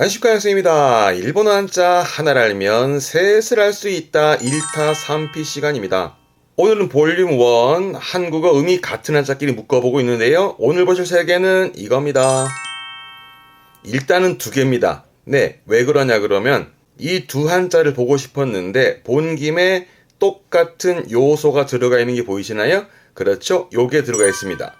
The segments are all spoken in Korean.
안식과 선생입니다. 일본어 한자 하나를 알면 셋을 알 수 있다 1타 3피 시간입니다. 오늘은 볼륨 1 한국어 음이 같은 한자끼리 묶어보고 있는데요. 오늘 보실 세 개는 이겁니다. 일단은 두 개입니다. 네, 왜 그러냐 그러면 이 두 한자를 보고 싶었는데 본 김에 똑같은 요소가 들어가 있는 게 보이시나요? 그렇죠. 요게 들어가 있습니다.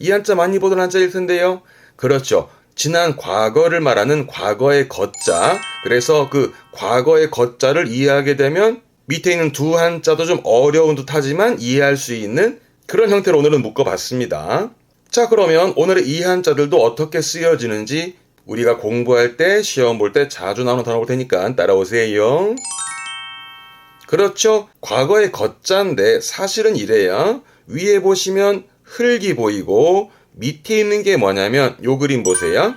이 한자 많이 보던 한자일 텐데요. 그렇죠. 지난 과거를 말하는 과거의 거자. 그래서 그 과거의 거자를 이해하게 되면 밑에 있는 두 한자도 좀 어려운 듯 하지만 이해할 수 있는 그런 형태로 오늘은 묶어봤습니다. 자, 그러면 오늘의 이 한자들도 어떻게 쓰여지는지 우리가 공부할 때, 시험 볼 때 자주 나오는 단어 볼 테니까 따라오세요. 그렇죠. 과거의 거자인데 사실은 이래요. 위에 보시면 흙이 보이고 밑에 있는 게 뭐냐면 요 그림 보세요.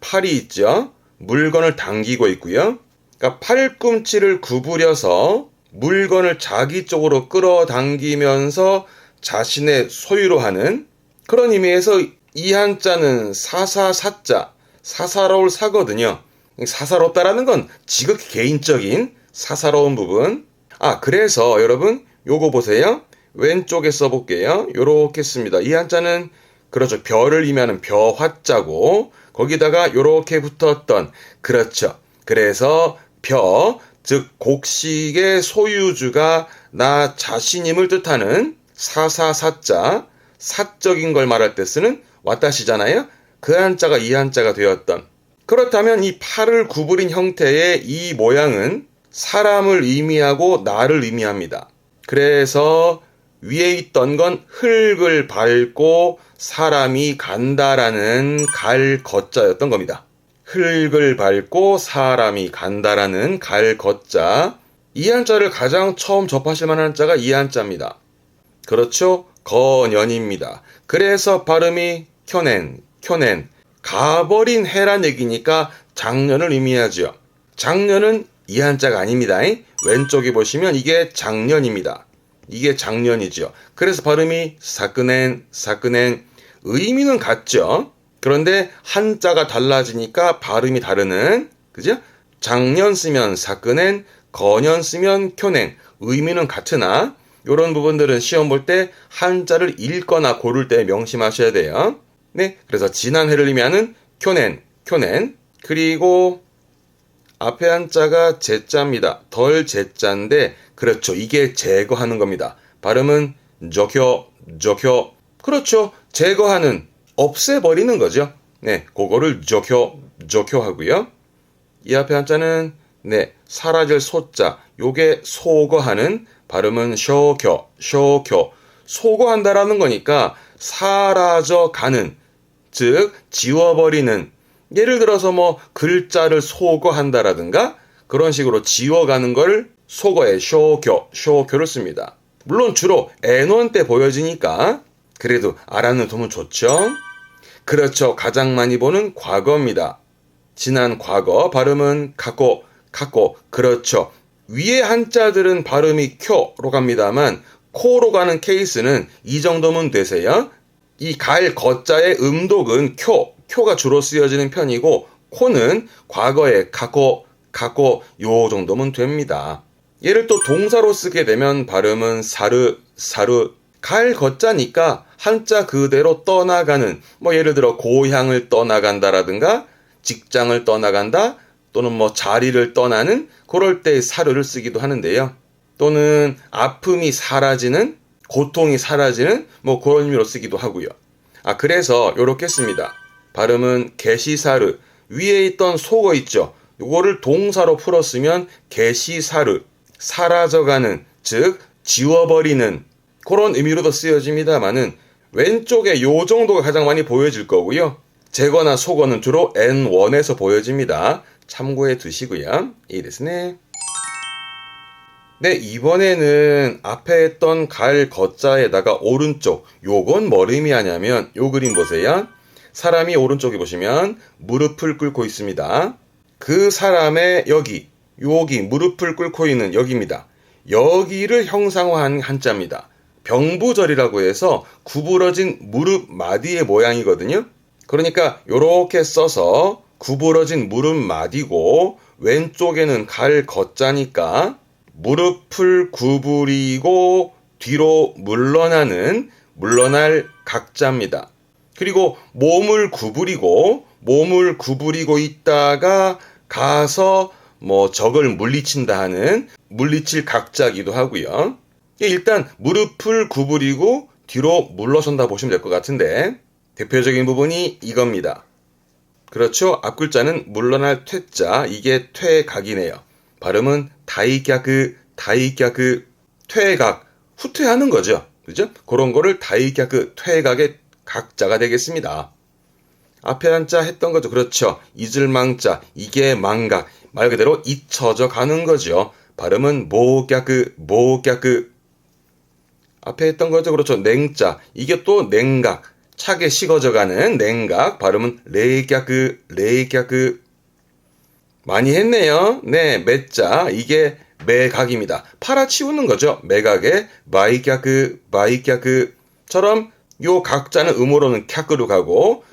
팔이 있죠. 물건을 당기고 있고요. 그러니까 팔꿈치를 구부려서 물건을 자기 쪽으로 끌어당기면서 자신의 소유로 하는 그런 의미에서 이 한자는 사사사자, 사사로울 사거든요. 사사롭다라는 건 지극히 개인적인 사사로운 부분. 아, 그래서 여러분 요거 보세요. 왼쪽에 써볼게요. 요렇게 씁니다. 이 한자는 그렇죠. 별을 의미하는 벼 화자고 거기다가 요렇게 붙었던 그렇죠. 그래서 벼, 즉 곡식의 소유주가 나 자신임을 뜻하는 사사사자, 사적인 걸 말할 때 쓰는 와타시잖아요. 그 한자가 이 한자가 되었던. 그렇다면 이 팔을 구부린 형태의 이 모양은 사람을 의미하고 나를 의미합니다. 그래서 위에 있던 건 흙을 밟고 사람이 간다라는 갈 거자였던 겁니다. 흙을 밟고 사람이 간다라는 갈 거자. 이 한자를 가장 처음 접하실 만한 한자가 이 한자입니다. 그렇죠? 거년입니다. 그래서 발음이 켜낸, 켜낸. 가버린 해란 얘기니까 작년을 의미하죠. 작년은 이 한자가 아닙니다. 왼쪽에 보시면 이게 작년입니다. 이게 작년이죠. 그래서 발음이 사끄넨, 사끄넨, 의미는 같죠. 그런데 한자가 달라지니까 발음이 다르는, 그죠? 작년 쓰면 사끄넨, 거년 쓰면 켜낸, 의미는 같으나, 이런 부분들은 시험 볼 때 한자를 읽거나 고를 때 명심하셔야 돼요. 네. 그래서 지난 해를 의미하는 켜낸, 켜낸, 그리고 앞에 한자가 제자입니다. 덜 제자인데 그렇죠. 이게 제거하는 겁니다. 발음은 적혀 적혀 그렇죠. 제거하는 없애버리는 거죠. 네, 그거를 적혀 적혀 하고요. 이 앞에 한자는 네, 사라질 소자. 요게 소거하는 발음은 쇼켜 쇼켜 소거한다라는 거니까 사라져 가는 즉 지워버리는 예를 들어서 뭐 글자를 소거한다라든가 그런 식으로 지워가는 걸 소거에 쇼교, 쇼교를 씁니다. 물론 주로 N1 때 보여지니까 그래도 알아는 두면 좋죠. 그렇죠. 가장 많이 보는 과거입니다. 지난 과거 발음은 갖고 갖고 그렇죠. 위에 한자들은 발음이 쿄로 갑니다만 코로 가는 케이스는 이 정도면 되세요. 이 갈 거자의 음독은 쿄, 쿄가 주로 쓰여지는 편이고 코는 과거에 갖고 갖고 요 정도면 됩니다. 얘를 또 동사로 쓰게 되면 발음은 사르 사르 갈 거자니까 한자 그대로 떠나가는 뭐 예를 들어 고향을 떠나간다라든가 직장을 떠나간다 또는 뭐 자리를 떠나는 그럴 때 사르를 쓰기도 하는데요. 또는 아픔이 사라지는 고통이 사라지는 뭐 그런 의미로 쓰기도 하고요. 아 그래서 요렇게 씁니다. 발음은 게시사르 위에 있던 속어 있죠. 요거를 동사로 풀었으면 게시사르 사라져가는 즉 지워버리는 그런 의미로도 쓰여집니다만은 왼쪽에 요 정도가 가장 많이 보여질 거고요. 제거나 속어는 주로 N1에서 보여집니다. 참고해 두시고요. 이 됐네. 네, 이번에는 앞에 했던 갈 거자에다가 오른쪽 요건 뭘 의미하냐면 요 그림 보세요. 사람이 오른쪽에 보시면 무릎을 꿇고 있습니다. 그 사람의 여기, 여기 무릎을 꿇고 있는 여기입니다. 여기를 형상화한 한자입니다. 병부절이라고 해서 구부러진 무릎 마디의 모양이거든요. 그러니까 이렇게 써서 구부러진 무릎 마디고 왼쪽에는 갈 걷자니까 무릎을 구부리고 뒤로 물러나는 물러날 각자입니다. 그리고 몸을 구부리고 몸을 구부리고 있다가 가서 뭐 적을 물리친다 하는 물리칠 각자기도 하고요. 일단 무릎을 구부리고 뒤로 물러선다 보시면 될 것 같은데 대표적인 부분이 이겁니다. 그렇죠. 앞글자는 물러날 퇴자 이게 퇴각이네요. 발음은 다이갸그 다이갸그 퇴각 후퇴하는 거죠. 그죠? 그런 거를 다이갸그 퇴각의 각자가 되겠습니다. 앞에 한자 했던 거죠. 그렇죠. 잊을망자 이게 망각 말 그대로 잊혀져 가는 거죠. 발음은 모갸그 모갸그 앞에 했던 거죠. 그렇죠. 냉자 이게 또 냉각 차게 식어져 가는 냉각 발음은 레갸그 레갸그 많이 했네요. 네, 매자 이게 매각입니다. 팔아치우는 거죠. 매각에 마이갸그 마이갸그처럼 요 각자는 음으로는 캬그로 가고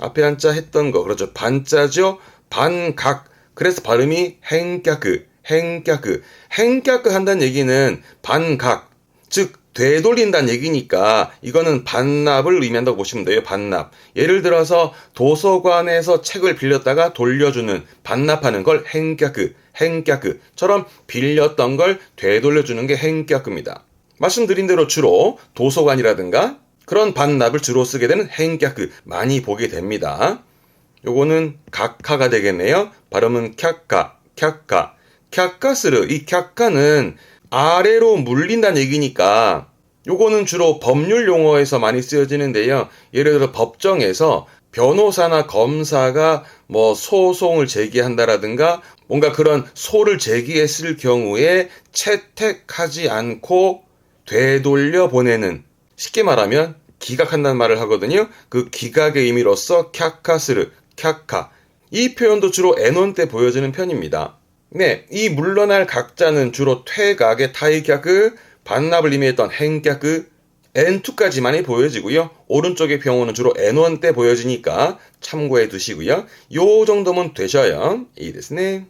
앞에 한자 했던 거 그렇죠. 반자죠. 반각 그래서 발음이 행갸그 행갸그 행갸그 한다는 얘기는 반각 즉 되돌린다는 얘기니까 이거는 반납을 의미한다고 보시면 돼요. 반납. 예를 들어서 도서관에서 책을 빌렸다가 돌려주는 반납하는 걸 행갸그, 행갸그처럼 빌렸던 걸 되돌려주는 게 행갸그입니다. 말씀드린 대로 주로 도서관이라든가 그런 반납을 주로 쓰게 되는 행갸그 많이 보게 됩니다. 요거는 각하가 되겠네요. 발음은 캬카, 캬카. 캬카스르 이 캬카는 아래로 물린다는 얘기니까 요거는 주로 법률 용어에서 많이 쓰여지는데요. 예를 들어 법정에서 변호사나 검사가 뭐 소송을 제기한다라든가 뭔가 그런 소를 제기했을 경우에 채택하지 않고 되돌려 보내는 쉽게 말하면 기각한다는 말을 하거든요. 그 기각의 의미로서 캬카스르, 캬카 이 표현도 주로 애논 때 보여지는 편입니다. 네, 이 물러날 각자는 주로 퇴각의 타이갸그, 반납을 의미했던 행갸그, N2까지만이 보여지고요. 오른쪽의 병호는 주로 N1 때 보여지니까 참고해 두시고요. 요 정도면 되셔요. 이 됐네.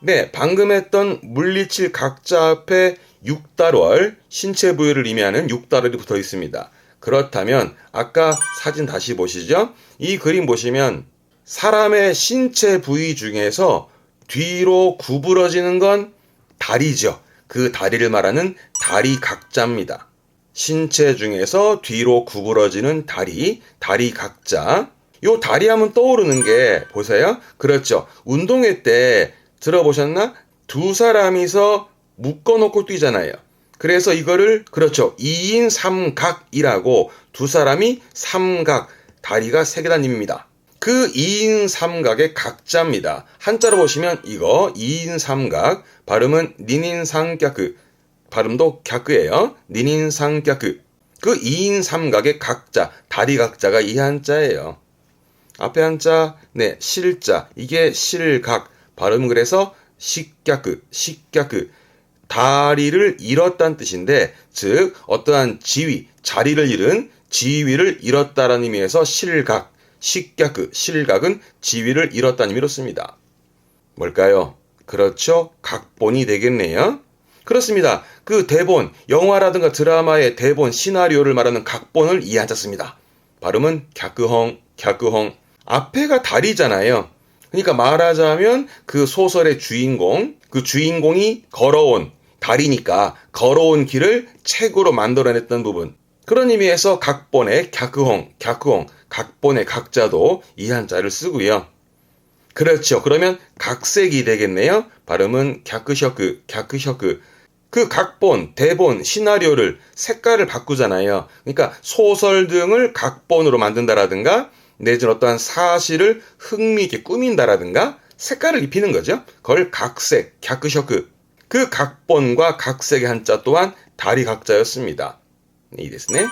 네, 방금 했던 물리칠 각자 앞에 6달월, 신체 부위를 의미하는 6달월이 붙어 있습니다. 그렇다면 아까 사진 다시 보시죠. 이 그림 보시면 사람의 신체 부위 중에서 뒤로 구부러지는 건 다리죠. 그 다리를 말하는 다리 각자입니다. 신체 중에서 뒤로 구부러지는 다리, 다리 각자. 요 다리 하면 떠오르는 게 보세요. 그렇죠. 운동회 때 들어보셨나? 두 사람이서 묶어놓고 뛰잖아요. 그래서 이거를 그렇죠. 2인 삼각이라고 두 사람이 삼각, 다리가 세 계단입니다. 그 2인 삼각의 각자입니다. 한자로 보시면 이거 2인 삼각 발음은 니닌 상격그 발음도 갸크예요. 니닌 상격그 그 2인 삼각의 각자 다리 각자가 이 한자예요. 앞에 한자 네 실자 이게 실각 발음 그래서 식갸크 식갸크 다리를 잃었다는 뜻인데 즉 어떠한 지위 자리를 잃은 지위를 잃었다라는 의미에서 실각 식격그 실각은 지위를 잃었다는 의미로 씁니다. 뭘까요? 그렇죠. 각본이 되겠네요. 그렇습니다. 그 대본, 영화라든가 드라마의 대본, 시나리오를 말하는 각본을 이해하셨습니다. 발음은 갸크헝, 갸크헝. 앞에가 다리잖아요. 그러니까 말하자면 그 소설의 주인공, 그 주인공이 걸어온 다리니까 걸어온 길을 책으로 만들어냈던 부분. 그런 의미에서 각본의 갸크홍, 갸크홍, 각본의 각자도 이 한자를 쓰고요. 그렇죠. 그러면 각색이 되겠네요. 발음은 갸크셔크, 갸크셔크. 그 각본, 대본, 시나리오를 색깔을 바꾸잖아요. 그러니까 소설 등을 각본으로 만든다라든가 내지는 어떠한 사실을 흥미 있게 꾸민다라든가 색깔을 입히는 거죠. 그걸 각색, 갸크셔크. 그 각본과 각색의 한자 또한 다리 각자였습니다. 이 됐네.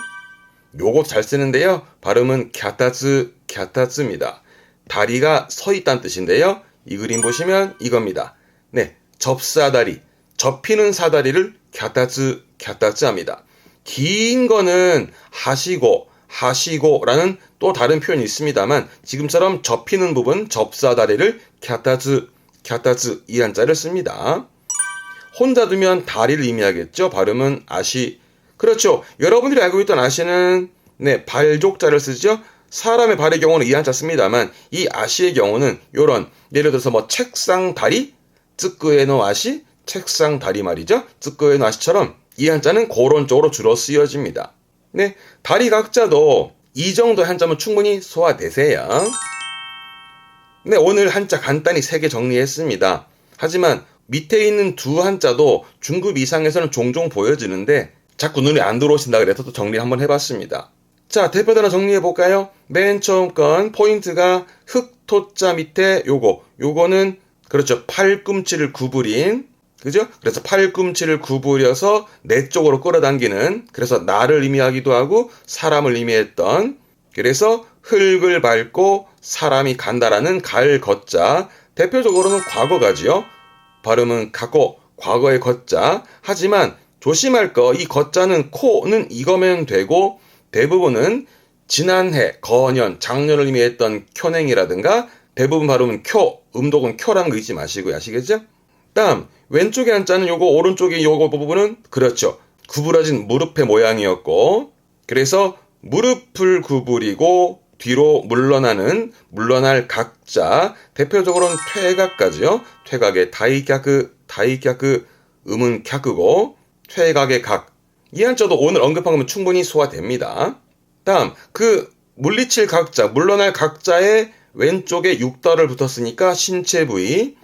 요거 잘 쓰는데요. 발음은 갸타즈, 갸타즈입니다. 다리가 서 있다는 뜻인데요. 이 그림 보시면 이겁니다. 네, 접사다리, 접히는 사다리를 갸타즈, 갸타즈 합니다. 긴 거는 하시고, 하시고라는 또 다른 표현이 있습니다만 지금처럼 접히는 부분 접사다리를 캬타즈 캬타즈 이 한자를 씁니다. 혼자 두면 다리를 의미하겠죠. 발음은 아시. 그렇죠. 여러분들이 알고 있던 아시는 네 발족자를 쓰죠. 사람의 발의 경우는 이 한자 씁니다만 이 아시의 경우는 요런 예를 들어서 뭐 책상 다리 쯔끄에노 아시 책상 다리 말이죠. 쯔끄에노 아시처럼 이 한자는 그런 쪽으로 주로 쓰여집니다. 네 다리 각자도 이 정도 한자면 충분히 소화되세요. 네 오늘 한자 간단히 세 개 정리했습니다. 하지만 밑에 있는 두 한자도 중급 이상에서는 종종 보여지는데 자꾸 눈에 안 들어오신다 그래서 또 정리 한번 해봤습니다. 자, 대표 단어 정리해 볼까요? 맨 처음 건 포인트가 흑토자 밑에 요거. 요거는 그렇죠. 팔꿈치를 구부린 그죠? 그래서 팔꿈치를 구부려서 내 쪽으로 끌어당기는 그래서 나를 의미하기도 하고 사람을 의미했던 그래서 흙을 밟고 사람이 간다라는 갈 걷자 대표적으로는 과거가지요. 발음은 갖고 과거의 걷자 하지만 조심할 거 이 걷자는 코는 이거면 되고 대부분은 지난해, 거년, 작년을 의미했던 켜냉이라든가 대부분 발음은 쿄, 음독은 쿄라는 거 잊지 마시고요. 아시겠죠? 다음 왼쪽의 한자는 요거 오른쪽의 요거 부분은 그렇죠. 구부러진 무릎의 모양이었고 그래서 무릎을 구부리고 뒤로 물러나는 물러날 각자 대표적으로는 퇴각까지요. 퇴각의 다이갸그 다이갸그 음은 갸그고 퇴각의 각 이 한자도 오늘 언급한 거면 충분히 소화됩니다. 다음 그 물리칠 각자 물러날 각자의 왼쪽에 육달을 붙었으니까 신체 부위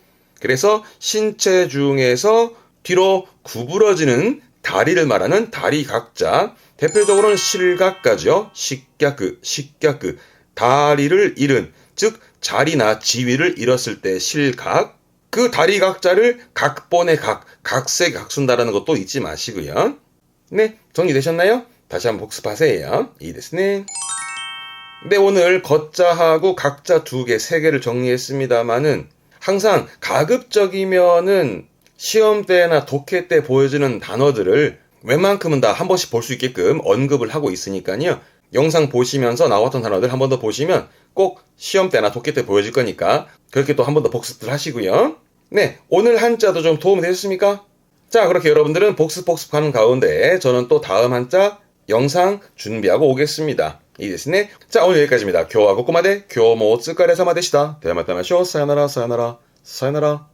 그래서 신체 중에서 뒤로 구부러지는 다리를 말하는 다리 각자 대표적으로는 실각까지요. 식갸그 식갸그. 다리를 잃은 즉 자리나 지위를 잃었을 때 실각 그 다리 각자를 각본의 각 각색 각순다라는 것도 잊지 마시고요. 네 정리되셨나요? 다시 한번 복습하세요. 이 됐네 네 오늘 걷자하고 각자 두 개, 세 개를 정리했습니다만은 항상 가급적이면은 시험 때나 독해 때 보여주는 단어들을 웬만큼은 다 한 번씩 볼 수 있게끔 언급을 하고 있으니까요. 영상 보시면서 나왔던 단어들 한 번 더 보시면 꼭 시험 때나 독해 때 보여줄 거니까 그렇게 또 한 번 더 복습들 하시고요. 네, 오늘 한자도 좀 도움이 되셨습니까? 자, 그렇게 여러분들은 복습 복습하는 가운데 저는 또 다음 한자 영상 준비하고 오겠습니다. 이 됐네. 자, 오늘 여기까지입니다. 교와 고꼬마대 교모 쯔까레 사마데시다. 대마타마쇼 사요나라 사요나라 사요나라